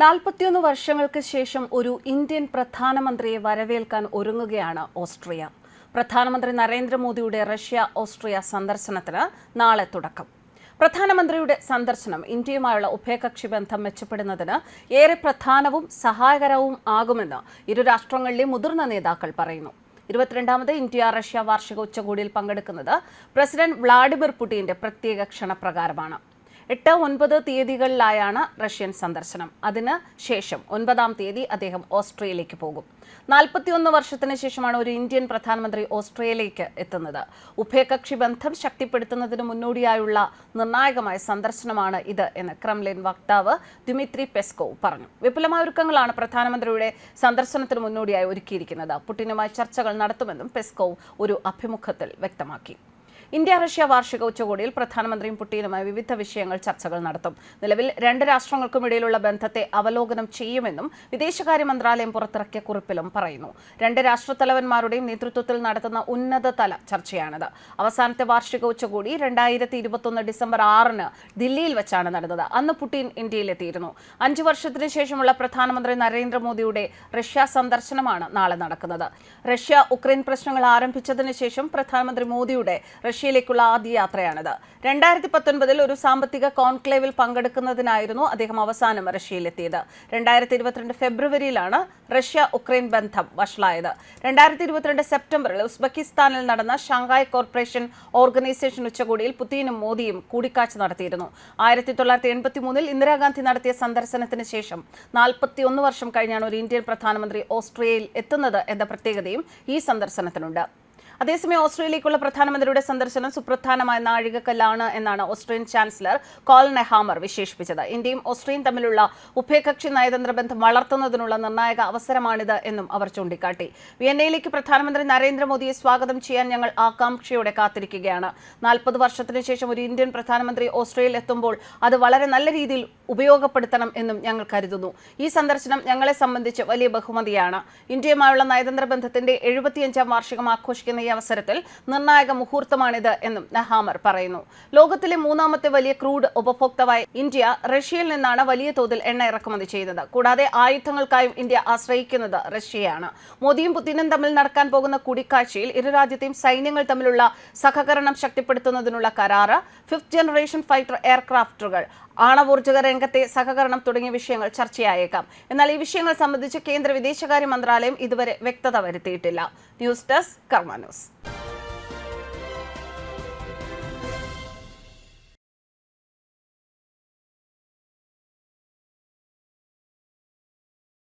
നാൽപ്പത്തിയൊന്ന് വർഷങ്ങൾക്ക് ശേഷം ഒരു ഇന്ത്യൻ പ്രധാനമന്ത്രിയെ വരവേൽക്കാൻ ഒരുങ്ങുകയാണ് ഓസ്ട്രിയ. പ്രധാനമന്ത്രി നരേന്ദ്രമോദിയുടെ റഷ്യ ഓസ്ട്രിയ സന്ദർശനത്തിന് നാളെ തുടക്കം. പ്രധാനമന്ത്രിയുടെ സന്ദർശനം ഇന്ത്യയുമായുള്ള ഉഭയകക്ഷി ബന്ധം മെച്ചപ്പെടുന്നതിന് ഏറെ പ്രധാനവും സഹായകരവും ആകുമെന്ന് ഇരു രാഷ്ട്രങ്ങളിലെ മുതിർന്ന നേതാക്കൾ പറയുന്നു. ഇരുപത്തിരണ്ടാമത് ഇന്ത്യ റഷ്യ വാർഷിക ഉച്ചകോടിയിൽ പങ്കെടുക്കുന്നത് പ്രസിഡന്റ് വ്ളാഡിമിർ പുടിന്റെ പ്രത്യേക ക്ഷണപ്രകാരമാണ്. എട്ട് ഒൻപത് തീയതികളിലായാണ് റഷ്യൻ സന്ദർശനം. അതിന് ശേഷം ഒൻപതാം തീയതി അദ്ദേഹം ഓസ്ട്രിയയിലേക്ക് പോകും. നാൽപ്പത്തിയൊന്ന് വർഷത്തിന് ശേഷമാണ് ഒരു ഇന്ത്യൻ പ്രധാനമന്ത്രി ഓസ്ട്രിയയിലേക്ക് എത്തുന്നത്. ഉഭയകക്ഷി ബന്ധം ശക്തിപ്പെടുത്തുന്നതിന് മുന്നോടിയായുള്ള നിർണായകമായ സന്ദർശനമാണ് ഇത് എന്ന് ക്രംലിൻ വക്താവ് ദിമിത്രി പെസ്കോ പറഞ്ഞു. വിപുലമായ ഒരുക്കങ്ങളാണ് പ്രധാനമന്ത്രിയുടെ സന്ദർശനത്തിന് മുന്നോടിയായി ഒരുക്കിയിരിക്കുന്നത്. പുടിനുമായി ചർച്ചകൾ നടത്തുമെന്നും പെസ്കോവ് ഒരു അഭിമുഖത്തിൽ വ്യക്തമാക്കി. ഇന്ത്യ റഷ്യ വാർഷിക ഉച്ചകോടിയിൽ പ്രധാനമന്ത്രിയും പുടിനുമായി വിവിധ വിഷയങ്ങൾ ചർച്ചകൾ നടത്തും. നിലവിൽ രണ്ട് രാഷ്ട്രങ്ങൾക്കും ഇടയിലുള്ള ബന്ധത്തെ അവലോകനം ചെയ്യുമെന്നും വിദേശകാര്യ മന്ത്രാലയം പുറത്തിറക്കിയ കുറിപ്പിലും പറയുന്നു. രണ്ട് രാഷ്ട്രത്തലവന്മാരുടെയും നേതൃത്വത്തിൽ നടത്തുന്ന ഉന്നതതല ചർച്ചയാണിത്. അവസാനത്തെ വാർഷിക ഉച്ചകോടി രണ്ടായിരത്തി ഇരുപത്തൊന്ന് ഡിസംബർ ആറിന് ദില്ലിയിൽ വെച്ചാണ് നടന്നത്. അന്ന് പുടിൻ ഇന്ത്യയിലെത്തിയിരുന്നു. അഞ്ചു വർഷത്തിന് ശേഷമുള്ള പ്രധാനമന്ത്രി നരേന്ദ്രമോദിയുടെ റഷ്യ സന്ദർശനമാണ് നാളെ നടക്കുന്നത്. റഷ്യ ഉക്രൈൻ പ്രശ്നങ്ങൾ ആരംഭിച്ചതിന് ശേഷം പ്രധാനമന്ത്രി മോദിയുടെ റഷ്യയിലേക്കുള്ള ആദ്യ യാത്രയാണിത്. രണ്ടായിരത്തി പത്തൊൻപതിൽ ഒരു സാമ്പത്തിക കോൺക്ലേവിൽ പങ്കെടുക്കുന്നതിനായിരുന്നു അദ്ദേഹം അവസാനം റഷ്യയിലെത്തിയത്. രണ്ടായിരത്തി ഇരുപത്തിരണ്ട് ഫെബ്രുവരിയിലാണ് റഷ്യ ഉക്രൈൻ ബന്ധം വഷളായത്. രണ്ടായിരത്തി ഇരുപത്തിരണ്ട് സെപ്റ്റംബറിൽ ഉസ്ബെക്കിസ്ഥാനിൽ നടന്ന ഷാങ്ഹായ് കോർപ്പറേഷൻ ഓർഗനൈസേഷൻ ഉച്ചകോടിയിൽ പുതിനും മോദിയും കൂടിക്കാഴ്ച നടത്തിയിരുന്നു. ആയിരത്തി തൊള്ളായിരത്തി എൺപത്തി മൂന്നിൽ ഇന്ദിരാഗാന്ധി നടത്തിയ സന്ദർശനത്തിന് ശേഷം നാൽപ്പത്തിയൊന്ന് വർഷം കഴിഞ്ഞാണ് ഒരു ഇന്ത്യൻ പ്രധാനമന്ത്രി ഓസ്ട്രിയയിൽ എത്തുന്നത് എന്ന പ്രത്യേകതയും ഈ സന്ദർശനത്തിനുണ്ട്. അതേസമയം ഓസ്ട്രേലിയക്കുള്ള പ്രധാനമന്ത്രിയുടെ സന്ദർശനം സുപ്രധാനമായ നാഴികക്കല്ലാണ് എന്നാണ് ഓസ്ട്രിയൻ ചാൻസലർ കോൾ നെഹാമർ വിശേഷിപ്പിച്ചത്. ഇന്ത്യയും ഓസ്ട്രിയയും തമ്മിലുള്ള ഉഭയകക്ഷി നയതന്ത്ര ബന്ധം വളർത്തുന്നതിനുള്ള നിർണായക അവസരമാണിത് എന്നും അവർ ചൂണ്ടിക്കാട്ടി. വിയന്നയിലേക്ക് പ്രധാനമന്ത്രി നരേന്ദ്രമോദിയെ സ്വാഗതം ചെയ്യാൻ ഞങ്ങൾ ആകാംക്ഷയോടെ കാത്തിരിക്കുകയാണ്. നാൽപ്പത് വർഷത്തിന് ശേഷം ഒരു ഇന്ത്യൻ പ്രധാനമന്ത്രി ഓസ്ട്രേലിയയിൽ എത്തുമ്പോൾ അത് വളരെ നല്ല രീതിയിൽ ഉപയോഗപ്പെടുത്തണം എന്നും ഞങ്ങൾ കരുതുന്നു. ഈ സന്ദർശനം ഞങ്ങളെ സംബന്ധിച്ച് വലിയ ബഹുമതിയാണ്. ഇന്ത്യയുമായുള്ള നയതന്ത്ര ബന്ധത്തിന്റെ എഴുപത്തിയഞ്ചാം വാർഷികം ആഘോഷിക്കുന്ന ഈ അവസരത്തിൽ നിർണായക മുഹൂർത്തമാണിത് എന്നും നഹാമർ പറയുന്നു. ലോകത്തിലെ മൂന്നാമത്തെ വലിയ ക്രൂഡ് ഉപഭോക്താവായ ഇന്ത്യ റഷ്യയിൽ നിന്നാണ് വലിയ തോതിൽ എണ്ണ ഇറക്കുമതി ചെയ്യുന്നത് കൂടാതെ ആയുധങ്ങൾക്കായും ഇന്ത്യ ആശ്രയിക്കുന്നത് റഷ്യയാണ്. മോദിയും പുതിനും തമ്മിൽ നടക്കാൻ പോകുന്ന കൂടിക്കാഴ്ചയിൽ ഇരു രാജ്യത്തെയും സൈന്യങ്ങൾ തമ്മിലുള്ള സഹകരണം ശക്തിപ്പെടുത്തുന്നതിനുള്ള കരാറ് ഫിഫ്ത് ജനറേഷൻ ഫൈറ്റർ എയർക്രാഫ്റ്റുകൾ ആണവോർജക രംഗത്തെ സഹകരണം തുടങ്ങിയ വിഷയങ്ങൾ ചർച്ചയായേക്കാം. എന്നാൽ ഈ വിഷയങ്ങൾ സംബന്ധിച്ച് കേന്ദ്ര വിദേശകാര്യ മന്ത്രാലയം ഇതുവരെ വ്യക്തത വരുത്തിയിട്ടില്ല. News desk Karma news.